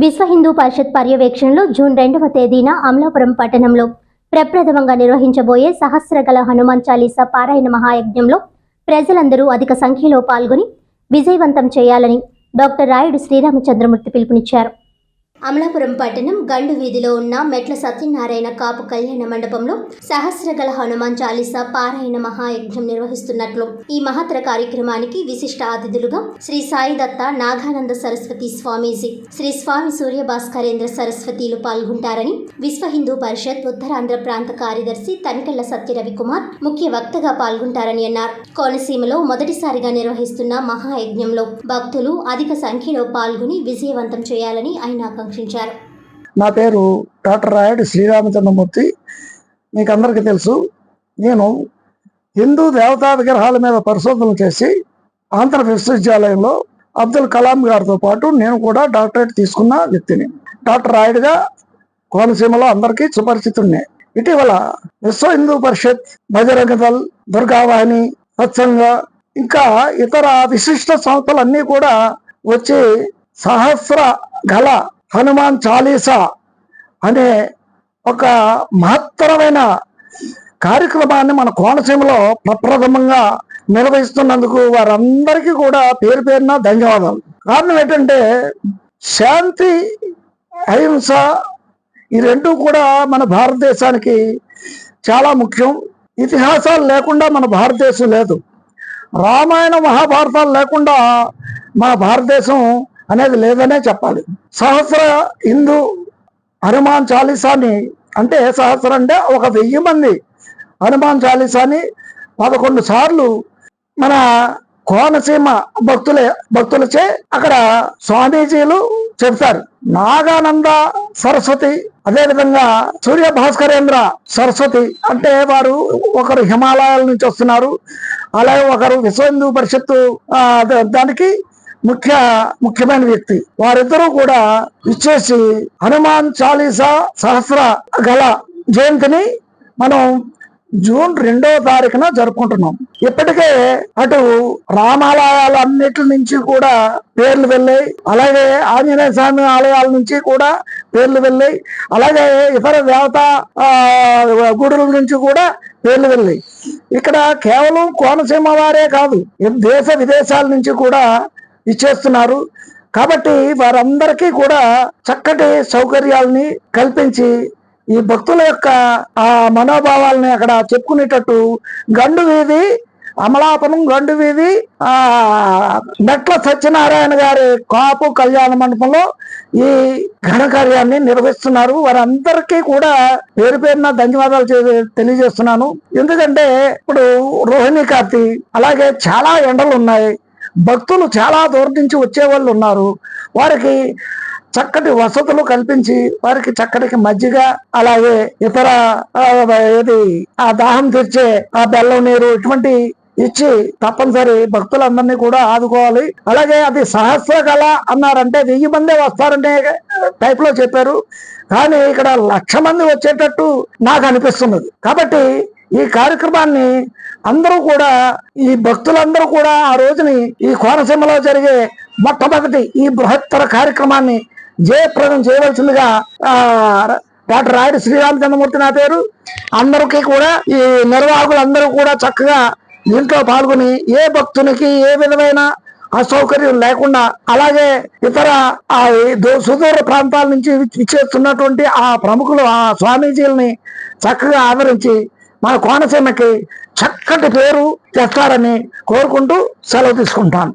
విశ్వ హిందూ పరిషత్ పర్యవేక్షణలో జూన్ రెండవ తేదీన అమలాపురం పట్టణంలో ప్రప్రథమంగా నిర్వహించబోయే సహస్రగల హనుమాన్ చాలీసా పారాయణ మహాయజ్ఞంలో ప్రజలందరూ అధిక సంఖ్యలో పాల్గొని విజయవంతం చేయాలని డాక్టర్ రాయుడు శ్రీరామచంద్రమూర్తి పిలుపునిచ్చారు. అమలాపురం పట్టణం గండు వీధిలో ఉన్న మెట్ల సత్యనారాయణ కాపు కళ్యాణ మండపంలో సహస్రగల హనుమాన్ చాలీసా పారాయణ మహాయజ్ఞం నిర్వహిస్తున్నట్లు ఈ మహత్తర కార్యక్రమానికి విశిష్ట అతిథులుగా శ్రీ సాయి దత్త నాగానంద సరస్వతి స్వామీజీ శ్రీ స్వామి సూర్య భాస్కరేంద్ర సరస్వతిలు పాల్గొంటారని విశ్వ హిందూ పరిషత్ ఉత్తరాంధ్ర ప్రాంత కార్యదర్శి తనికెళ్ళ సత్య రవికుమార్ ముఖ్య వక్తగా పాల్గొంటారని అన్నారు. కోనసీమలో మొదటిసారిగా నిర్వహిస్తున్న మహాయజ్ఞంలో భక్తులు అధిక సంఖ్యలో పాల్గొని విజయవంతం చేయాలని ఆయన ఆకాంక్షించారు నా పేరు డాక్టర్ రాయుడు శ్రీరామచంద్రమూర్తి. మీకు అందరికీ తెలుసు నేను హిందూ దేవతా విగ్రహాల మీద పరిశోధనలు చేసి ఆంధ్ర విశ్వవిద్యాలయంలో అబ్దుల్ కలాం గారితో పాటు నేను కూడా డాక్టరేట్ తీసుకున్న వ్యక్తిని. డాక్టర్ రాయుడుగా కోనసీమలో అందరికీ సుపరిచితుడిని. ఇటీవల విశ్వ హిందూ పరిషత్ బజరంగ దళ్ దుర్గావాహిని సత్సంగ ఇంకా ఇతర విశిష్ట సంస్థలన్నీ కూడా వచ్చి సహస్ర గల హనుమాన్ చాలీసా అనే ఒక మహత్తరమైన కార్యక్రమాన్ని మన కోనసీమలో ప్రప్రథమంగా నిర్వహిస్తున్నందుకు వారందరికీ కూడా పేరు పేరున ధన్యవాదాలు. కారణం ఏంటంటే శాంతి అహింస ఈ రెండు కూడా మన భారతదేశానికి చాలా ముఖ్యం. ఇతిహాసాలు లేకుండా మన భారతదేశం లేదు. రామాయణ మహాభారతాలు లేకుండా మన భారతదేశం అనేది లేదనే చెప్పాలి. సహస్ర హిందూ హనుమాన్ చాలీసాని అంటే సహస్ర అంటే ఒక వెయ్యి మంది. హనుమాన్ చాలీసాని పదకొండు సార్లు మన కోనసీమ భక్తులే భక్తులచే అక్కడ స్వామీజీలు చెప్తారు నాగానంద సరస్వతి అదేవిధంగా సూర్య భాస్కరేంద్ర సరస్వతి అంటే వారు ఒకరు హిమాలయాల నుంచి వస్తున్నారు. అలాగే ఒకరు విశ్వ హిందూ పరిషత్తు దానికి ముఖ్య ముఖ్యమైన వ్యక్తి. వారిద్దరూ కూడా ఇచ్చేసి హనుమాన్ చాలీసా సహస్ర గల జయంతిని మనం జూన్ రెండవ తారీఖున జరుపుకుంటున్నాం. ఇప్పటికే అటు రామాలయాలన్నిటి నుంచి కూడా పేర్లు వెళ్ళాయి. అలాగే ఆంజనేయ స్వామి ఆలయాల నుంచి కూడా పేర్లు వెళ్ళాయి. అలాగే ఇతర దేవత గుడుల నుంచి కూడా పేర్లు వెళ్ళాయి. ఇక్కడ కేవలం కోనసీమ వారే కాదు దేశ విదేశాల నుంచి కూడా ఇచ్చేస్తున్నారు. కాబట్టి వారందరికీ కూడా చక్కటి సౌకర్యాలని కల్పించి ఈ భక్తుల యొక్క ఆ మనోభావాలని అక్కడ చెప్పుకునేటట్టు గండు వీధి అమలాపురం గండు వీధి ఆ మెట్ల సత్యనారాయణ గారి కాపు కళ్యాణ మండపంలో ఈ ఘనకార్యాన్ని నిర్వహిస్తున్నారు. వారందరికీ కూడా పేరు పేరున ధన్యవాదాలు తెలియజేస్తున్నాను. ఎందుకంటే ఇప్పుడు రోహిణి కార్తి అలాగే చాలా ఎండలు ఉన్నాయి. భక్తులు చాలా దూరం నుంచి వచ్చే వాళ్ళు ఉన్నారు. వారికి చక్కటి వసతులు కల్పించి వారికి చక్కటికి మజ్జిగ అలాగే ఇతర ఏది ఆ దాహం తీర్చే ఆ బెల్లం నీరు ఇటువంటి ఇచ్చి తప్పనిసరి భక్తులందరినీ కూడా ఆదుకోవాలి. అలాగే అది సహస్ర కళ అన్నారంటే వెయ్యి మందే వస్తారనే టైప్లో చెప్పారు. కానీ ఇక్కడ లక్ష మంది వచ్చేటట్టు నాకు అనిపిస్తున్నది. కాబట్టి ఈ కార్యక్రమాన్ని అందరూ కూడా ఈ భక్తులందరూ కూడా ఆ రోజుని ఈ కోనసీమలో జరిగే మొట్టమొదటి ఈ బృహత్తర కార్యక్రమాన్ని జయప్రదం చేయవలసిందిగా డాక్టర్ రాయుడు శ్రీరామచంద్రమూర్తి నా పేరు. అందరికీ కూడా ఈ నిర్వాహకులందరూ కూడా చక్కగా దీంట్లో పాల్గొని ఏ భక్తునికి ఏ విధమైన అసౌకర్యం లేకుండా అలాగే ఇతర ఆ సుదూర ప్రాంతాల నుంచి ఇచ్చేస్తున్నటువంటి ఆ ప్రముఖులు ఆ స్వామీజీలని చక్కగా ఆదరించి మన కోనసీమకి చక్కటి పేరు తెస్తారని కోరుకుంటూ సెలవు తీసుకుంటాను.